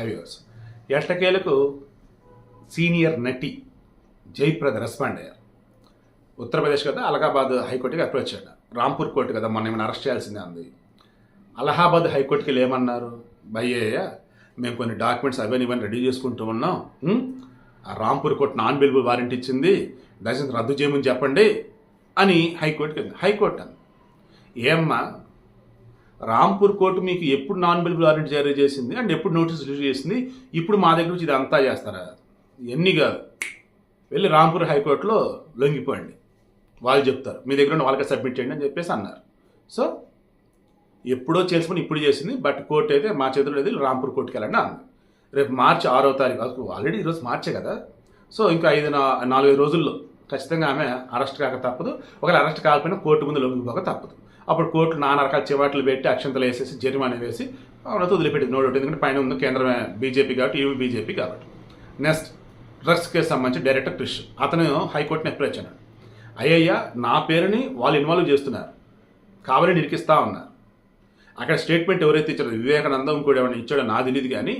Highways ఎట్టకేలకు senior నటి Jayaprada respond అయ్యారు. ఉత్తరప్రదేశ్ కదా అలహాబాద్ హైకోర్టుకి అప్రోచ్ చేయడం రాంపూర్ కోర్టు కదా మొన్న ఏమైనా అరెస్ట్ చేయాల్సిందే ఉంది అలహాబాద్ హైకోర్టుకి వెళ్ళి ఏమన్నారు భయ్యయ్య మేము కొన్ని డాక్యుమెంట్స్ అవన్నీ ఇవన్నీ రెడీ చేసుకుంటూ ఉన్నాం. ఆ Rampur court non bailable warrant ఇచ్చింది. దయచేసి రద్దు చేయమని చెప్పండి అని హైకోర్టుకి వెళ్ళింది. హైకోర్టు అంది. ఏమ్మా రాంపూర్ కోర్టు మీకు ఎప్పుడు నాన్ బెయిలబుల్ వారెంట్ జారీ చేసింది అండ్ ఎప్పుడు నోటీస్ ఇష్యూ చేసింది? ఇప్పుడు మా దగ్గర నుంచి ఇదంతా చేస్తారా? ఎన్ని కాదు. వెళ్ళి రాంపూర్ హైకోర్టులో లొంగిపోండి. వాళ్ళు చెప్తారు. మీ దగ్గర వాళ్ళకి సబ్మిట్ చేయండి అని చెప్పేసి అన్నారు. సో ఎప్పుడో చేసుకుని ఇప్పుడు చేసింది బట్ కోర్టు అయితే మా చేతుల్లో లేదు రాంపూర్ కోర్టుకి వెళ్ళండి అంది రేపు మార్చి ఆరో తారీఖు ఆల్రెడీ ఈరోజు మార్చే కదా. సో ఇంకా ఐదు నాలుగైదు రోజుల్లో ఖచ్చితంగా ఆమె అరెస్ట్ కాక తప్పదు. ఒకవేళ అరెస్ట్ కాకపోయినా కోర్టు ముందు లొంగిపోక తప్పదు. అప్పుడు కోర్టు నానా రకాల చివాట్లు పెట్టి అక్షంతలు వేసేసి జరిమానా వేసి అవునతో వదిలిపెట్టింది నోట్ ఎందుకంటే పైన ఉంది కేంద్రమే బీజేపీ కాబట్టి ఇవి బీజేపీ కాబట్టి. నెక్స్ట్ డ్రగ్స్ కేసు సంబంధించి డైరెక్టర్ క్రిష్. అతను హైకోర్టుని అప్రోచ్ అన్నాడు. అయ్యయ్యా నా పేరుని వాళ్ళు ఇన్వాల్వ్ చేస్తున్నారు. కావాలని నిరికిస్తా ఉన్నారు. అక్కడ స్టేట్మెంట్ ఎవరైతే ఇచ్చారో వివేకానందం కూడా ఏమైనా ఇచ్చాడో నా తెలియదు కానీ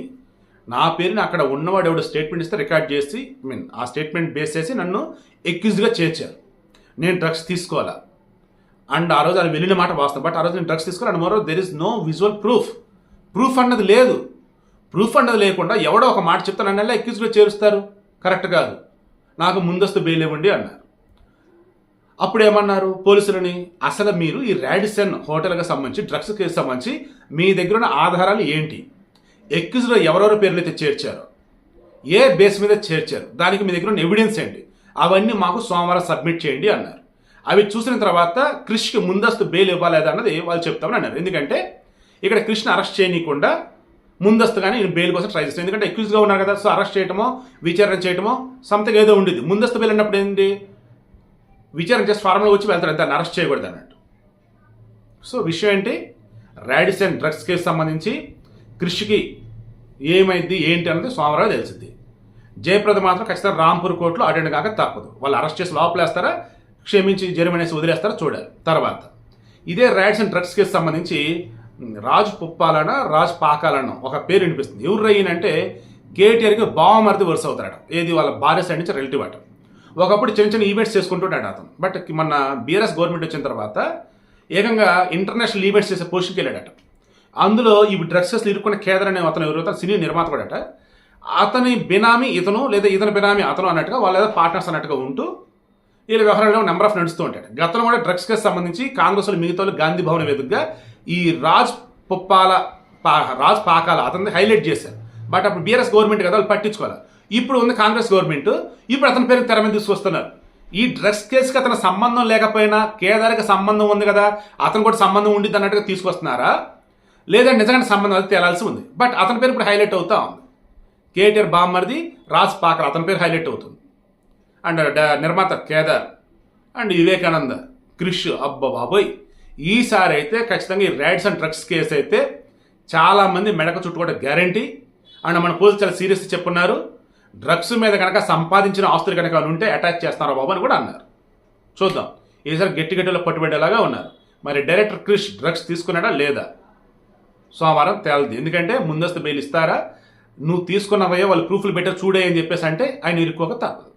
నా పేరుని అక్కడ ఉన్నవాడు ఎవడో స్టేట్మెంట్ ఇస్తే రికార్డ్ చేసి మీన్ ఆ స్టేట్మెంట్ బేస్ చేసి నన్ను ఎక్యూజ్గా చేర్చారు. నేను డ్రగ్స్ తీసుకోవాలా? అండ్ ఆ రోజు అది వెళ్ళిన మాట వాస్తవం. బట్ ఆ రోజు నేను డ్రగ్స్ తీసుకుని అండ్ మరో there is no visual proof proof అన్నది లేదు. ప్రూఫ్ అన్నది లేకుండా ఎవడో ఒక మాట చెప్తే నన్ను చేరుస్తారు. కరెక్ట్ కాదు. నాకు ముందస్తు బెయిల్ ఇవ్వండి అన్నారు. అప్పుడు ఏమన్నారు? పోలీసులని అసలు మీరు ఈ రాడిసన్ హోటల్కి సంబంధించి డ్రగ్స్ కేసు సంబంధించి మీ దగ్గర ఉన్న ఆధారాలు ఏంటి? ఎక్యూజ్లో ఎవరెవరి పేర్లు అయితే చేర్చారు? ఏ బేస్ మీద చేర్చారు? దానికి మీ దగ్గర ఉన్న ఎవిడెన్స్ ఏంటి? అవన్నీ మాకు సోమవారం సబ్మిట్ చేయండి అన్నారు. అవి చూసిన తర్వాత క్రిష్కి ముందస్తు బెయిల్ ఇవ్వలేదా అన్నది వాళ్ళు చెప్తామని అన్నారు. ఎందుకంటే ఇక్కడ కృష్ణ అరెస్ట్ చేయనీయకుండా ముందస్తుగానే నేను బెయిల్ కోసం ట్రై చేస్తాను ఎందుకంటే ఎక్యూజ్గా ఉన్నారు కదా సో అరెస్ట్ చేయటమో విచారణ చేయటమో సంథింగ్ ఏదో ఉండేది ముందస్తు బెయిల్ అన్నప్పుడు ఏంటి? విచారణ చేసి ఫార్మలో వచ్చి వెళ్తారు దాన్ని అరెస్ట్ చేయకూడదు అన్నట్టు. సో విషయం ఏంటి? రాడిసన్ డ్రగ్స్ కేసు సంబంధించి కృషికి ఏమైంది ఏంటి అన్నది సోమవారం తెలిసింది జయప్రద మాత్రం ఖచ్చితంగా రాంపూర్ కోర్టులో అటెండ్ కాక తప్పదు. వాళ్ళు అరెస్ట్ చేసి లోపలేస్తారా? క్షమించి జరిమనేసి వదిలేస్తారో చూడాలి. తర్వాత ఇదే రాడిసన్ డ్రగ్స్ కేసు సంబంధించి రాజు పుప్పాలన రాజు పాకాలన ఒక పేరు వినిపిస్తుంది. ఎవరు రయ్యనంటే కేటీఆర్కి బావమరిది వరుస అవుతారట. ఏది వాళ్ళ భార్య సైడ్ నుంచి రిలేటివ్ అట. ఒకప్పుడు చిన్న చిన్న ఈవెంట్స్ చేసుకుంటుంటాడు అతను. బట్ మొన్న బీఆర్ఎస్ గవర్నమెంట్ వచ్చిన తర్వాత ఏకంగా ఇంటర్నేషనల్ ఈవెంట్స్ చేసే పోషన్కి వెళ్ళాడట. అందులో ఈ డ్రగ్స్ ఇరుక్కున్న కేదర్ అనే అతను ఎవరైతే సినీ నిర్మాత కూడా అతని బినామీ ఇతను లేదా ఇతని బినామీ అతను అన్నట్టుగా వాళ్ళ ఏదో పార్ట్నర్స్ అన్నట్టుగా ఉంటూ వీళ్ళ వ్యవహారంలో నెంబర్ ఆఫ్ నడుస్తూ ఉంటాడు గతంలో కూడా డ్రగ్స్ కేసు సంబంధించి కాంగ్రెస్ మిగతా గాంధీ భవన్ వేదికగా ఈ రాజ్ పుప్పాల పా రాజ్ పాకాల అతన్ని హైలైట్ చేశారు. బట్ అప్పుడు బీఆర్ఎస్ గవర్నమెంట్ కదా వాళ్ళు పట్టించుకోవాలి? ఇప్పుడు ఉంది కాంగ్రెస్ గవర్నమెంట్. ఇప్పుడు అతని పేరు తెర మీద తీసుకొస్తున్నారు. ఈ డ్రగ్స్ కేసుకి అతని సంబంధం లేకపోయినా కేదార్కి సంబంధం ఉంది కదా అతను కూడా సంబంధం ఉండిద్ది అన్నట్టుగా తీసుకొస్తున్నారా? లేదా నిజంగా సంబంధం అది తేలాల్సి ఉంది. బట్ అతని పేరు ఇప్పుడు హైలైట్ అవుతా ఉంది. కేటీఆర్ బామ్మర్ది రాజ్ పాకర్ అతని పేరు హైలైట్ అవుతుంది. అండ్ డ- నిర్మాత కేదార్ అండ్ వివేకానంద క్రిష్ అబ్బా బాబోయ్. ఈసారి అయితే ఖచ్చితంగా ఈ రైడ్స్ అండ్ డ్రగ్స్ కేసు అయితే చాలామంది మెడక చుట్టుకోవడం గ్యారంటీ. అండ్ మన పోలీసులు చాలా సీరియస్ చెప్పున్నారు. డ్రగ్స్ మీద కనుక సంపాదించిన ఆస్తులు కనుక ఉంటే అటాచ్ చేస్తారో బాబు అని కూడా అన్నారు. చూద్దాం. ఈసారి గట్టి గట్టిలో పట్టుబడేలాగా ఉన్నారు. మరి డైరెక్టర్ క్రిష్ డ్రగ్స్ తీసుకున్నాడా లేదా? సోమవారం తేలదు. ఎందుకంటే ముందస్తు బెయిల్ ఇస్తారా? నువ్వు తీసుకున్నవయ్యో వాళ్ళు ప్రూఫ్లు పెట్టారు చూడే అని చెప్పేసి అంటే ఆయన ఇరుక్కోక తప్పదు.